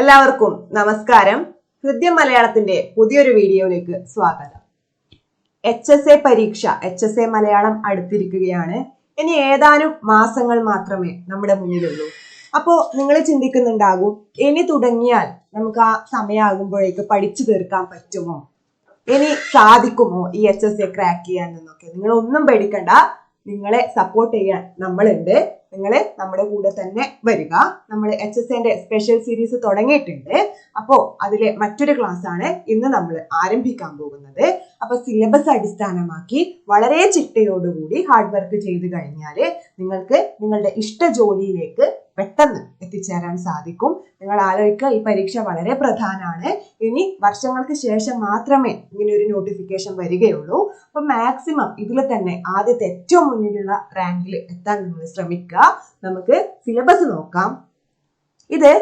എല്ലാവർക്കും നമസ്കാരം. ഹൃദ്യം മലയാളത്തിന്റെ പുതിയൊരു വീഡിയോയിലേക്ക് സ്വാഗതം. എച്ച് എസ് എ പരീക്ഷ എച്ച് എസ് എ മലയാളം അടുത്തിരിക്കുകയാണ്. ഇനി ഏതാനും മാസങ്ങൾ മാത്രമേ നമ്മുടെ മുന്നിലുള്ളൂ. അപ്പോ നിങ്ങൾ ചിന്തിക്കുന്നുണ്ടാകും ഇനി തുടങ്ങിയാൽ നമുക്ക് ആ സമയമാകുമ്പോഴേക്ക് പഠിച്ചു തീർക്കാൻ പറ്റുമോ? ഇനി സാധിക്കുമോ ഈ എച്ച് എസ് എ ക്രാക്ക് ചെയ്യാൻ എന്നൊക്കെ? നിങ്ങൾ ഒന്നും പേടിക്കണ്ട. നിങ്ങളെ സപ്പോർട്ട് ചെയ്യാൻ നമ്മളുണ്ട്. നിങ്ങൾ നമ്മുടെ കൂടെ തന്നെ വരിക. നമ്മൾ എച്ച് എസ് എന്റെ സ്പെഷ്യൽ സീരീസ് തുടങ്ങിയിട്ടുണ്ട്. അപ്പോൾ അതിലെ മറ്റൊരു ക്ലാസ് ആണ് ഇന്ന് നമ്മൾ ആരംഭിക്കാൻ പോകുന്നത്. അപ്പൊ സിലബസ് അടിസ്ഥാനമാക്കി വളരെ ചിട്ടയോടുകൂടി ഹാർഡ് വർക്ക് ചെയ്ത് കഴിഞ്ഞാൽ നിങ്ങൾക്ക് നിങ്ങളുടെ ഇഷ്ട ജോലിയിലേക്ക് പെട്ടെന്ന് എത്തിച്ചേരാൻ സാധിക്കും. നിങ്ങൾ ആലോചിക്കുക ഈ പരീക്ഷ വളരെ പ്രധാനമാണ് ഇനി വർഷങ്ങൾക്ക് ശേഷം മാത്രമേ ഇങ്ങനെ ഒരു നോട്ടിഫിക്കേഷൻ വരികയുള്ളൂ. അപ്പൊ മാക്സിമം ഇതിൽ തന്നെ ആദ്യത്തെ ഏറ്റവും മുന്നിലുള്ള റാങ്കിൽ എത്താൻ നിങ്ങൾ ശ്രമിക്കുക. നമുക്ക് സിലബസ് നോക്കാം. ഇത്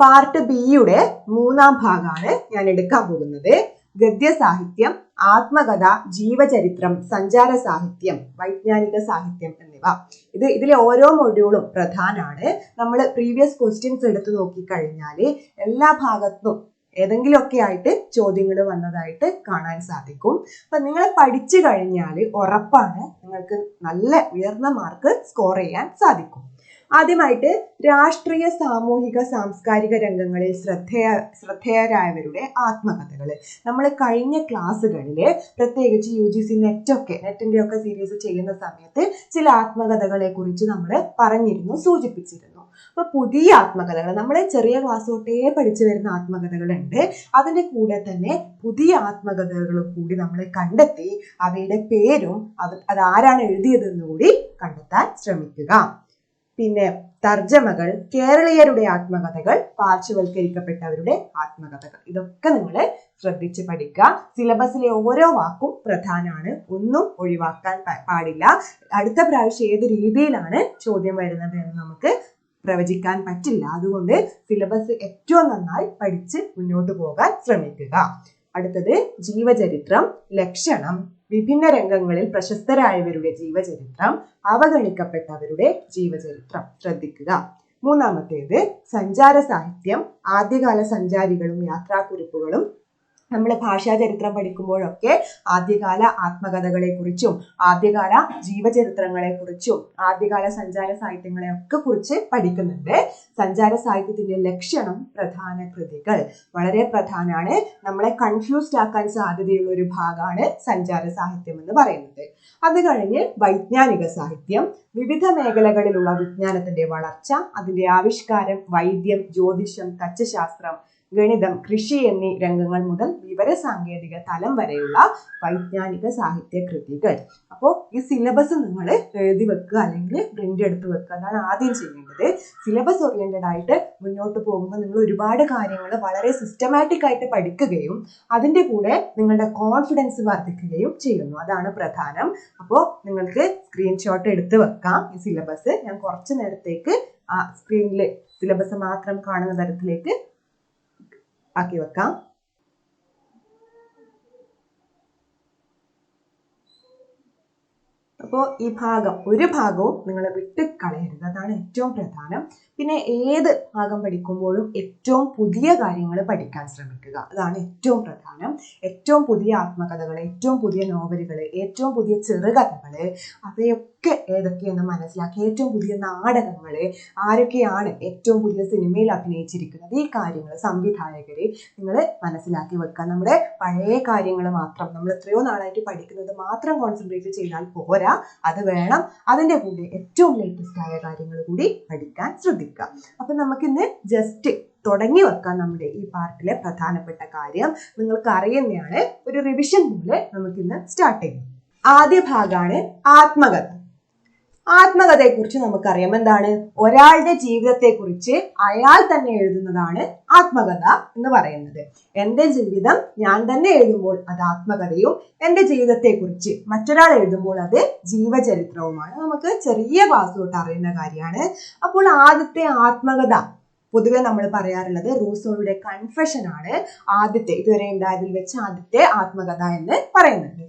പാർട്ട് ബിയുടെ മൂന്നാം ഭാഗമാണ് ഞാൻ എടുക്കാൻ പോകുന്നത്. ഗദ്യസാഹിത്യം ആത്മകഥ ജീവചരിത്രം സഞ്ചാര സാഹിത്യം വൈജ്ഞാനിക സാഹിത്യം എന്നിവ ഇത് ഇതിലെ ഓരോ മൊഡ്യൂളും പ്രധാനമാണ് നമ്മൾ പ്രീവിയസ് ക്വസ്റ്റ്യൻസ് എടുത്തു നോക്കിക്കഴിഞ്ഞാൽ എല്ലാ ഭാഗത്തും ഏതെങ്കിലുമൊക്കെ ആയിട്ട് ചോദ്യങ്ങൾ വന്നതായിട്ട് കാണാൻ സാധിക്കും. അപ്പൊ നിങ്ങൾ പഠിച്ചു കഴിഞ്ഞാൽ ഉറപ്പാണ് നിങ്ങൾക്ക് നല്ല ഉയർന്ന മാർക്ക് സ്കോർ ചെയ്യാൻ സാധിക്കും. ആദ്യമായിട്ട് രാഷ്ട്രീയ സാമൂഹിക സാംസ്കാരിക രംഗങ്ങളിൽ ശ്രദ്ധേയ ശ്രദ്ധേയരായവരുടെ ആത്മകഥകൾ നമ്മൾ കഴിഞ്ഞ ക്ലാസ്സുകളിൽ പ്രത്യേകിച്ച് യു ജി സി നെറ്റൊക്കെ നെറ്റിന്റെ ഒക്കെ സീരീസ് ചെയ്യുന്ന സമയത്ത് ചില ആത്മകഥകളെ കുറിച്ച് നമ്മൾ പറഞ്ഞിരുന്നു സൂചിപ്പിച്ചിരുന്നു. അപ്പൊ പുതിയ ആത്മകഥകൾ നമ്മൾ ചെറിയ ക്ലാസ് തൊട്ടേ പഠിച്ചു വരുന്ന ആത്മകഥകളുണ്ട്. അതിന്റെ കൂടെ തന്നെ പുതിയ ആത്മകഥകൾ കൂടി നമ്മൾ കണ്ടെത്തി അവയുടെ പേരും അത് അതാരാണ് എഴുതിയതെന്ന് കൂടി കണ്ടെത്താൻ ശ്രമിക്കുക. പിന്നെ തർജമകൾ കേരളീയരുടെ ആത്മകഥകൾ പാർശ്വവൽക്കരിക്കപ്പെട്ടവരുടെ ആത്മകഥകൾ. ഇതൊക്കെ നിങ്ങൾ ശ്രദ്ധിച്ച് പഠിക്കുക. സിലബസിലെ ഓരോ വാക്കും പ്രധാനമാണ് ഒന്നും ഒഴിവാക്കാൻ പാടില്ല. അടുത്ത പ്രാവശ്യം ഏത് രീതിയിലാണ് ചോദ്യം വരുന്നത് എന്ന് നമുക്ക് പ്രവചിക്കാൻ പറ്റില്ല. അതുകൊണ്ട് സിലബസ് ഏറ്റവും നന്നായി പഠിച്ച് മുന്നോട്ട് പോകാൻ ശ്രമിക്കുക. അടുത്തത് ജീവചരിത്രം ലക്ഷണം. വിഭിന്ന രംഗങ്ങളിൽ പ്രശസ്തരായവരുടെ ജീവചരിത്രം അവഗണിക്കപ്പെട്ടവരുടെ ജീവചരിത്രം. ശ്രദ്ധിക്കുക. മൂന്നാമത്തേത് സഞ്ചാര സാഹിത്യം ആദ്യകാല സഞ്ചാരികളും യാത്രാക്കുറിപ്പുകളും നമ്മൾ ഭാഷാചരിത്രം പഠിക്കുമ്പോഴൊക്കെ ആദ്യകാല ആത്മകഥകളെക്കുറിച്ചും ആദ്യകാല ജീവചരിത്രങ്ങളെക്കുറിച്ചും ആദ്യകാല സഞ്ചാര സാഹിത്യങ്ങളെ ഒക്കെ കുറിച്ച് പഠിക്കുന്നുണ്ട്. സഞ്ചാര സാഹിത്യത്തിന്റെ ലക്ഷണം പ്രധാന കൃതികൾ. വളരെ പ്രധാനമാണ് നമ്മളെ കൺഫ്യൂസ്ഡ് ആക്കാൻ സാധ്യതയുള്ള ഒരു ഭാഗമാണ് സഞ്ചാര സാഹിത്യം എന്ന് പറയുന്നത്. അത് കഴിഞ്ഞ് വൈജ്ഞാനിക സാഹിത്യം. വിവിധ മേഖലകളിലുള്ള വിജ്ഞാനത്തിന്റെ വളർച്ച അതിന്റെ ആവിഷ്കാരം വൈദ്യം ജ്യോതിഷം തച്ചുശാസ്ത്രം ഗണിതം കൃഷി എന്നീ രംഗങ്ങൾ മുതൽ വിവര സാങ്കേതിക തലം വരെയുള്ള വൈജ്ഞാനിക സാഹിത്യ കൃതികൾ. അപ്പോൾ ഈ സിലബസ് നിങ്ങൾ എഴുതി വെക്കുക അല്ലെങ്കിൽ പ്രിന്റ് എടുത്ത് വെക്കുക അതാണ് ആദ്യം ചെയ്യേണ്ടത്. സിലബസ് ഓറിയന്റഡ് ആയിട്ട് മുന്നോട്ട് പോകുമ്പോൾ നിങ്ങൾ ഒരുപാട് കാര്യങ്ങൾ വളരെ സിസ്റ്റമാറ്റിക് ആയിട്ട് പഠിക്കുകയും അതിന്റെ കൂടെ നിങ്ങളുടെ കോൺഫിഡൻസ് വർദ്ധിക്കുകയും ചെയ്യുന്നു. അതാണ് പ്രധാനം. അപ്പോൾ നിങ്ങൾക്ക് സ്ക്രീൻഷോട്ട് എടുത്ത് വെക്കാം. ഈ സിലബസ് ഞാൻ കുറച്ച് നേരത്തേക്ക് ആ സ്ക്രീനിൽ സിലബസ് മാത്രം കാണുന്ന തരത്തിലേക്ക് ആക്കി വെക്കാം. അപ്പോൾ ഈ ഭാഗം ഒരു ഭാഗവും നിങ്ങൾ വിട്ട് കളയരുത് അതാണ് ഏറ്റവും പ്രധാനം. പിന്നെ ഏത് ഭാഗം പഠിക്കുമ്പോഴും ഏറ്റവും പുതിയ കാര്യങ്ങൾ പഠിക്കാൻ ശ്രമിക്കുക. അതാണ് ഏറ്റവും പ്രധാനം. ഏറ്റവും പുതിയ ആത്മകഥകൾ ഏറ്റവും പുതിയ നോവലുകൾ ഏറ്റവും പുതിയ ചെറുകഥകൾ അവയൊക്കെ ഏതൊക്കെയെന്ന് മനസ്സിലാക്കി ഏറ്റവും പുതിയ നാടകങ്ങൾ ആരൊക്കെയാണ് ഏറ്റവും പുതിയ സിനിമയിൽ അഭിനയിച്ചിരിക്കുന്നത് ഈ കാര്യങ്ങൾ സംവിധായകരെ നിങ്ങൾ മനസ്സിലാക്കി വെക്കുക. നമ്മുടെ പഴയ കാര്യങ്ങൾ മാത്രം നമ്മൾ എത്രയോ നാളായിട്ട് പഠിക്കുന്നത് മാത്രം കോൺസെൻട്രേറ്റ് ചെയ്താൽ പോരാ. അത് വേണം അതിന്റെ കൂടെ ഏറ്റവും ലേറ്റസ്റ്റ് ആയ കാര്യങ്ങൾ കൂടി പഠിക്കാൻ ശ്രദ്ധിക്കുക അപ്പം നമുക്കിന്ന് ജസ്റ്റ് തുടങ്ങി വെക്കാം നമ്മുടെ ഈ പാർട്ടിലെ പ്രധാനപ്പെട്ട കാര്യം. നിങ്ങൾക്ക് അറിയുന്നതാണ് ഒരു റിവിഷൻ പോലെ നമുക്കിന്ന് സ്റ്റാർട്ട് ചെയ്യാം. ആദ്യ ഭാഗമാണ് ആത്മകഥ. ആത്മകഥയെക്കുറിച്ച് നമുക്കറിയാം. എന്താണ്? ഒരാളുടെ ജീവിതത്തെക്കുറിച്ച് അയാൾ തന്നെ എഴുതുന്നതാണ് ആത്മകഥ എന്ന് പറയുന്നത്. എന്റെ ജീവിതം ഞാൻ തന്നെ എഴുതുമ്പോൾ അത് ആത്മകഥയും എന്റെ ജീവിതത്തെക്കുറിച്ച് മറ്റൊരാൾ എഴുതുമ്പോൾ അത് ജീവചരിത്രവുമാണ്. നമുക്ക് ചെറിയ ക്ലാസ് തൊട്ട് അറിയുന്ന കാര്യമാണ്. അപ്പോൾ ആദ്യത്തെ ആത്മകഥ പൊതുവെ നമ്മൾ പറയാറുള്ളത് റൂസോയുടെ കൺഫെഷൻ ആണ്. ആദ്യത്തെ ഇതുവരെ ഉണ്ടായതിൽ വെച്ച് ആദ്യത്തെ ആത്മകഥ എന്ന് പറയുന്നുണ്ട്.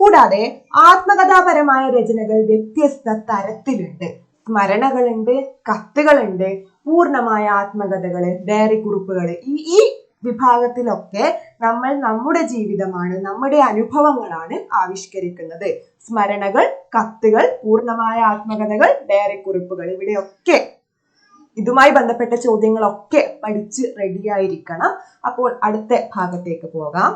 കൂടാതെ ആത്മകഥാപരമായ രചനകൾ വ്യത്യസ്ത തരത്തിലുണ്ട്. സ്മരണകളുണ്ട് കത്തുകളുണ്ട് പൂർണമായ ആത്മകഥകൾ ഡയറി കുറിപ്പുകൾ. ഈ ഈ വിഭാഗത്തിലൊക്കെ നമ്മൾ നമ്മുടെ ജീവിതമാണ് നമ്മുടെ അനുഭവങ്ങളാണ് ആവിഷ്കരിക്കുന്നത്. സ്മരണകൾ കത്തുകൾ പൂർണമായ ആത്മകഥകൾ ഡയറി കുറിപ്പുകൾ ഇവിടെയൊക്കെ ഇതുമായി ബന്ധപ്പെട്ട ചോദ്യങ്ങളൊക്കെ പഠിച്ച് റെഡിയായിരിക്കണം അപ്പോൾ അടുത്ത ഭാഗത്തേക്ക് പോകാം.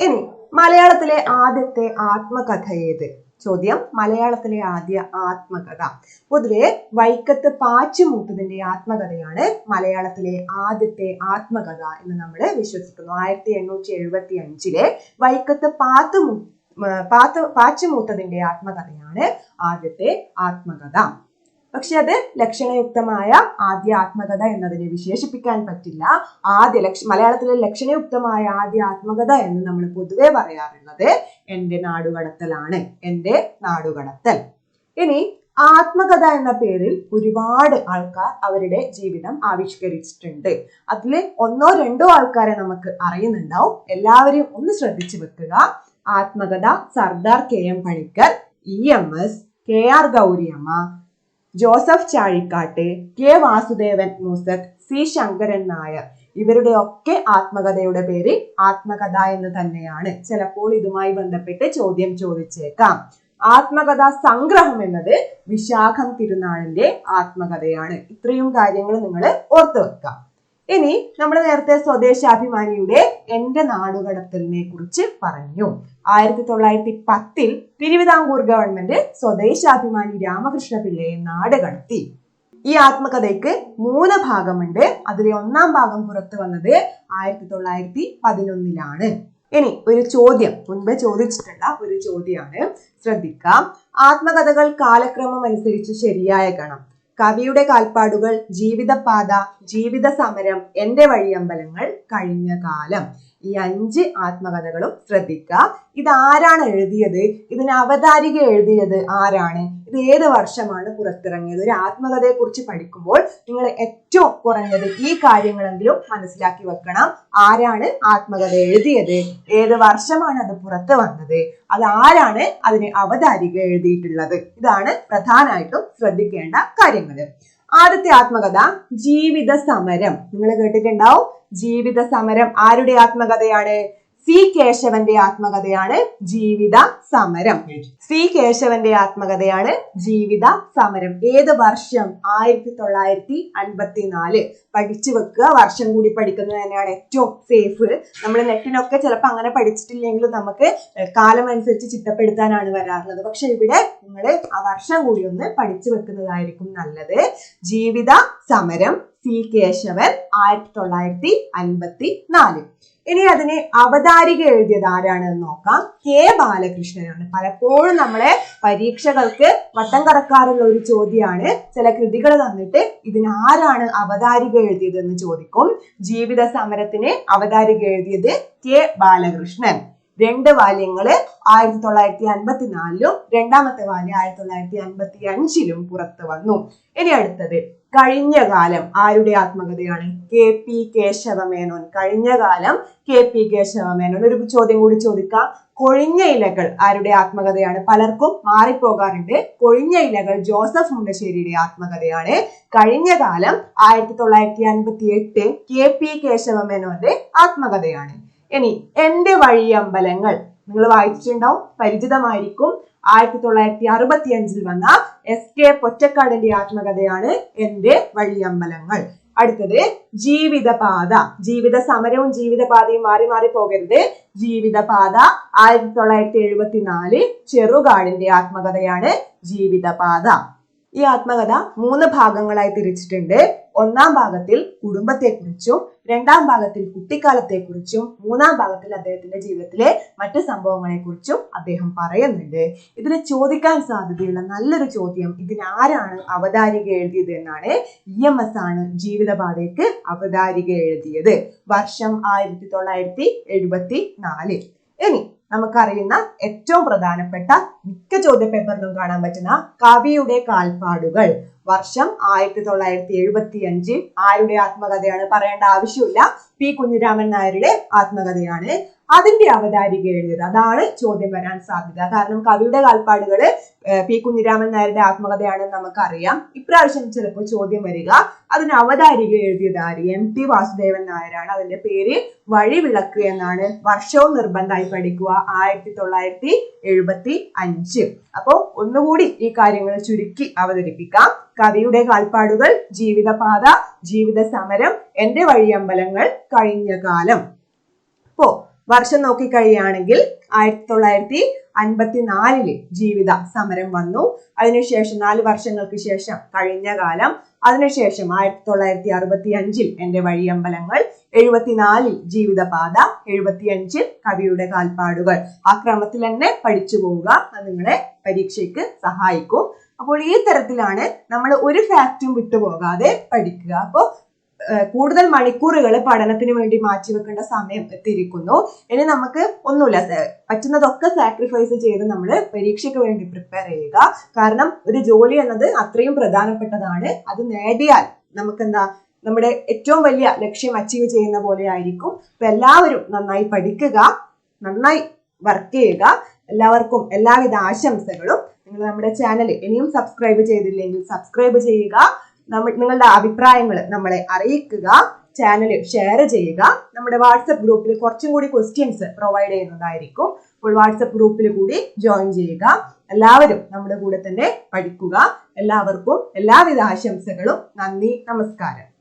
ഇനി മലയാളത്തിലെ ആദ്യത്തെ ആത്മകഥ ഏത്? ചോദ്യം മലയാളത്തിലെ ആദ്യ ആത്മകഥ. പൊതുവെ വൈക്കത്ത് പാച്ചുമൂത്തതിന്റെ ആത്മകഥയാണ് മലയാളത്തിലെ ആദ്യത്തെ ആത്മകഥ എന്ന് നമ്മൾ വിശ്വസിക്കുന്നു. ആയിരത്തി എണ്ണൂറ്റി എഴുപത്തി അഞ്ചിലെ വൈക്കത്ത് പാത്തു പാത്ത് പാച്ചുമൂത്തതിന്റെ ആത്മകഥയാണ് ആദ്യത്തെ ആത്മകഥ. പക്ഷെ അത് ലക്ഷണയുക്തമായ ആദ്യ ആത്മകഥ എന്നതിനെ വിശേഷിപ്പിക്കാൻ പറ്റില്ല. ആദ്യ ലക്ഷ മലയാളത്തിലെ ലക്ഷണയുക്തമായ ആദ്യ ആത്മകഥ എന്ന് നമ്മൾ പൊതുവെ പറയാറുള്ളത് എന്റെ നാടുകടത്തലാണ്. എന്റെ നാടുകടത്തൽ. ഇനി ആത്മകഥ എന്ന പേരിൽ ഒരുപാട് ആൾക്കാർ അവരുടെ ജീവിതം ആവിഷ്കരിച്ചിട്ടുണ്ട്. അതിൽ ഒന്നോ രണ്ടോ ആൾക്കാരെ നമുക്ക് അറിയുന്നുണ്ടാവും. എല്ലാവരെയും ഒന്ന് ശ്രദ്ധിച്ചു വെക്കുക. ആത്മകഥ Sardar K M Panikkar E M S K R Gouriyamma Joseph Chazhikkattu K Vasudevan മൂസക് C Sankaran Nair. ഇവരുടെ ഒക്കെ ആത്മകഥയുടെ പേര് ആത്മകഥ എന്ന് തന്നെയാണ്. ചിലപ്പോൾ ഇതുമായി ബന്ധപ്പെട്ട് ചോദ്യം ചോദിച്ചേക്കാം. ആത്മകഥ സംഗ്രഹം എന്നത് വിശാഖം തിരുനാളിന്റെ ആത്മകഥയാണ്. ഇത്രയും കാര്യങ്ങൾ നിങ്ങൾ ഓർത്തു വെക്കാം. ഇനി നമ്മൾ നേരത്തെ സ്വദേശാഭിമാനിയുടെ എന്റെ നാടുകടത്തലിനെ കുറിച്ച് പറഞ്ഞു. ആയിരത്തി തൊള്ളായിരത്തി പത്തിൽ തിരുവിതാംകൂർ ഗവൺമെന്റ് സ്വദേശാഭിമാനി രാമകൃഷ്ണ പിള്ളയെ നാട് കടത്തി ഈ ആത്മകഥയ്ക്ക് മൂന്ന് ഭാഗമുണ്ട്. അതിലെ ഒന്നാം ഭാഗം പുറത്തു വന്നത് ആയിരത്തി തൊള്ളായിരത്തി പതിനൊന്നിലാണ് ഇനി ഒരു ചോദ്യം മുൻപ് ചോദിച്ചിട്ടുള്ള ഒരു ചോദ്യമാണ്. ശ്രദ്ധിക്കാം. ആത്മകഥകൾ കാലക്രമം അനുസരിച്ച് ശരിയായ ഗണം. കവിയുടെ കാൽപ്പാടുകൾ ജീവിതപാത ജീവിത സമരം എന്റെ വഴിയമ്പലങ്ങൾ കഴിഞ്ഞ കാലം ഈ അഞ്ച് ആത്മകഥകളും ശ്രദ്ധിക്കുക. ഇത് ആരാണ് എഴുതിയത്? ഇതിന് അവതാരിക എഴുതിയത് ആരാണ്? ഇത് ഏത് വർഷമാണ് പുറത്തിറങ്ങിയത്? ഒരു ആത്മകഥയെ കുറിച്ച് പഠിക്കുമ്പോൾ നിങ്ങൾ ഏറ്റവും കുറഞ്ഞത് ഈ കാര്യങ്ങളെങ്കിലും മനസ്സിലാക്കി വെക്കണം. ആരാണ് ആത്മകഥ എഴുതിയത്? ഏത് വർഷമാണ് അത് പുറത്തു വന്നത്? അത് ആരാണ് അതിന് അവതാരിക എഴുതിയിട്ടുള്ളത്? ഇതാണ് പ്രധാനമായിട്ടും ശ്രദ്ധിക്കേണ്ട കാര്യങ്ങൾ. ആദ്യത്തെ ആത്മകഥ ജീവിത സമരം നിങ്ങൾ കേട്ടിട്ടുണ്ടാവും. ജീവിത സമരം ആരുടെ ആത്മകഥയാണ്? സി കേശവന്റെ ആത്മകഥയാണ് ജീവിത സമരം. സി കേശവന്റെ ആത്മകഥയാണ് ജീവിത സമരം. ഏത് വർഷം? ആയിരത്തി തൊള്ളായിരത്തി അൻപത്തിനാല് പഠിച്ചു വെക്കുക. വർഷം കൂടി പഠിക്കുന്നത് തന്നെയാണ് ഏറ്റവും സേഫ് നമ്മൾ നെറ്റിനൊക്കെ ചിലപ്പോൾ അങ്ങനെ പഠിച്ചിട്ടില്ലെങ്കിലും നമുക്ക് കാലം അനുസരിച്ച് ചിട്ടപ്പെടുത്താനാണ് വരാറുള്ളത്. പക്ഷെ ഇവിടെ നിങ്ങൾ ആ വർഷം കൂടി ഒന്ന് പഠിച്ചു വെക്കുന്നതായിരിക്കും നല്ലത്. ജീവിത സമരം. സി കേശവൻ ആയിരത്തി തൊള്ളായിരത്തി അൻപത്തി നാല് ഇനി അതിനെ അവതാരിക എഴുതിയത് ആരാണെന്ന് നോക്കാം. കെ ബാലകൃഷ്ണനാണ്. പലപ്പോഴും നമ്മളെ പരീക്ഷകൾക്ക് വട്ടം കടക്കാറുള്ള ഒരു ചോദ്യമാണ്. ചില കൃതികൾ തന്നിട്ട് ഇതിന് ആരാണ് അവതാരിക എഴുതിയത് എന്ന് ചോദിക്കും. ജീവിത സമരത്തിന് അവതാരിക എഴുതിയത് കെ ബാലകൃഷ്ണൻ. രണ്ട് വാല്യങ്ങൾ ആയിരത്തി തൊള്ളായിരത്തി അൻപത്തിനാലിലും രണ്ടാമത്തെ വാല്യം ആയിരത്തി തൊള്ളായിരത്തി അൻപത്തി അഞ്ചിലും പുറത്തു വന്നു. ഇനി അടുത്തത്. കഴിഞ്ഞ കാലം ആരുടെ ആത്മകഥയാണ്? K P Kesavamenon. കഴിഞ്ഞ കാലം കെ പി കേശവമേനോൻ. ഒരു ചോദ്യം കൂടി ചോദിക്കാം. കൊഴിഞ്ഞ ഇലകൾ ആരുടെ ആത്മകഥയാണ്? പലർക്കും മാറിപ്പോകാറുണ്ട്. കൊഴിഞ്ഞ ഇലകൾ ജോസഫ് മുണ്ടശ്ശേരിയുടെ ആത്മകഥയാണ്. കഴിഞ്ഞ കാലം ആയിരത്തി തൊള്ളായിരത്തി അൻപത്തി എട്ട് കെ പി കേശവമേനോന്റെ ആത്മകഥയാണ്. ഇനി എന്റെ വഴിയമ്പലങ്ങൾ നിങ്ങൾ വായിച്ചിട്ടുണ്ടാവും. പരിചിതമായിരിക്കും. ആയിരത്തി തൊള്ളായിരത്തി അറുപത്തി അഞ്ചിൽ വന്ന എസ് കെ പൊറ്റക്കാടിന്റെ ആത്മകഥയാണ് എന്റെ വഴിയമ്പലങ്ങൾ. അടുത്തത് ജീവിതപാത. ജീവിത സമരവും ജീവിതപാതയും മാറി മാറി പോകരുത്. ജീവിതപാത ആയിരത്തി തൊള്ളായിരത്തി എഴുപത്തി നാല് ചെറുകാടിന്റെ ആത്മകഥയാണ് ജീവിതപാത. ഈ ആത്മകഥ മൂന്ന് ഭാഗങ്ങളായി തിരിച്ചിട്ടുണ്ട്. ഒന്നാം ഭാഗത്തിൽ കുടുംബത്തെക്കുറിച്ചും രണ്ടാം ഭാഗത്തിൽ കുട്ടിക്കാലത്തെക്കുറിച്ചും മൂന്നാം ഭാഗത്തിൽ അദ്ദേഹത്തിന്റെ ജീവിതത്തിലെ മറ്റ് സംഭവങ്ങളെക്കുറിച്ചും അദ്ദേഹം പറയുന്നുണ്ട്. ഇതിന് ചോദിക്കാൻ സാധ്യതയുള്ള നല്ലൊരു ചോദ്യം ഇതിനാരാണ് അവതാരിക എഴുതിയത് എന്നാണ് ഇ എം എസ് ആണ് ജീവിതപാതയ്ക്ക് അവതാരിക എഴുതിയത്. വർഷം ആയിരത്തി തൊള്ളായിരത്തി എഴുപത്തി നാല് ഇനി നമുക്കറിയുന്ന ഏറ്റവും പ്രധാനപ്പെട്ട മിക്ക ചോദ്യ പേപ്പറിലും കാണാൻ പറ്റുന്ന കവിയുടെ കാൽപ്പാടുകൾ. വർഷം ആയിരത്തി തൊള്ളായിരത്തി എഴുപത്തി അഞ്ച് ആരുടെ ആത്മകഥയാണ് പറയേണ്ട ആവശ്യമില്ല. പി കുഞ്ഞിരാമൻ നായരുടെ ആത്മകഥയാണ് അതിന്റെ അവതാരിക എഴുതിയത്. അതാണ് ചോദ്യം വരാൻ സാധ്യത. കാരണം കവിയുടെ കാൽപ്പാടുകൾ പി കുഞ്ഞിരാമൻ നായരുടെ ആത്മകഥയാണെന്ന് നമുക്കറിയാം. ഇപ്രാവശ്യം ചിലപ്പോൾ ചോദ്യം വരിക അതിന് അവതാരിക എഴുതിയത് ആര്? എം ടി വാസുദേവൻ നായരാണ്. അതിന്റെ പേര് വഴിവിളക്ക് എന്നാണ് വർഷവും നിർബന്ധമായി പഠിക്കുക. ആയിരത്തി തൊള്ളായിരത്തി എഴുപത്തി അഞ്ച് അപ്പോ ഒന്നുകൂടി ഈ കാര്യങ്ങൾ ചുരുക്കി അവതരിപ്പിക്കാം. കവിയുടെ കാൽപ്പാടുകൾ ജീവിതപാത ജീവിത സമരം എന്റെ വഴിയമ്പലങ്ങൾ കഴിഞ്ഞ കാലം. ഇപ്പോ വർഷം നോക്കിക്കഴിയുകയാണെങ്കിൽ ആയിരത്തി തൊള്ളായിരത്തി അൻപത്തിനാലിൽ ജീവിത സമരം വന്നു. അതിനുശേഷം നാല് വർഷങ്ങൾക്ക് ശേഷം കഴിഞ്ഞ കാലം. അതിനുശേഷം ആയിരത്തി തൊള്ളായിരത്തി അറുപത്തി അഞ്ചിൽ എന്റെ വഴിയമ്പലങ്ങൾ എഴുപത്തിനാലിൽ ജീവിതപാത എഴുപത്തിയഞ്ചിൽ കവിയുടെ കാൽപ്പാടുകൾ. ആ ക്രമത്തിൽ തന്നെ പഠിച്ചു പോവുക. അത് നിങ്ങളെ പരീക്ഷയ്ക്ക് സഹായിക്കും. അപ്പോൾ ഈ തരത്തിലാണ് നമ്മൾ ഒരു ഫാക്റ്റും വിട്ടുപോകാതെ പഠിക്കുക. അപ്പോൾ കൂടുതൽ മണിക്കൂറുകൾ പഠനത്തിന് വേണ്ടി മാറ്റിവെക്കേണ്ട സമയം എത്തിയിരിക്കുന്നു. ഇനി നമുക്ക് ഒന്നുമില്ല പറ്റുന്നതൊക്കെ സാക്രിഫൈസ് ചെയ്ത് നമ്മൾ പരീക്ഷയ്ക്ക് വേണ്ടി പ്രിപ്പയർ ചെയ്യുക. കാരണം ഒരു ജോലി എന്നത് അത്രയും പ്രധാനപ്പെട്ടതാണ്. അത് നേടിയാൽ നമുക്ക് എന്താ നമ്മുടെ ഏറ്റവും വലിയ ലക്ഷ്യം അച്ചീവ് ചെയ്യുന്ന പോലെ ആയിരിക്കും. അപ്പൊ എല്ലാവരും നന്നായി പഠിക്കുക നന്നായി വർക്ക് ചെയ്യുക. എല്ലാവർക്കും എല്ലാവിധ ആശംസകളും നിങ്ങൾ നമ്മുടെ ചാനൽ ഇനിയും സബ്സ്ക്രൈബ് ചെയ്തില്ലെങ്കിൽ സബ്സ്ക്രൈബ് ചെയ്യുക. നമ്മൾ നിങ്ങളുടെ അഭിപ്രായങ്ങൾ നമ്മളെ അറിയിക്കുക. ചാനൽ ഷെയർ ചെയ്യുക. നമ്മുടെ വാട്സപ്പ് ഗ്രൂപ്പിൽ കുറച്ചും കൂടി ക്വസ്റ്റ്യൻസ് പ്രൊവൈഡ് ചെയ്യുന്നതായിരിക്കും. അപ്പോൾ വാട്സപ്പ് ഗ്രൂപ്പിൽ കൂടി ജോയിൻ ചെയ്യുക. എല്ലാവരും നമ്മുടെ കൂടെ തന്നെ പഠിക്കുക. എല്ലാവർക്കും എല്ലാവിധ ആശംസകളും. നന്ദി നമസ്കാരം.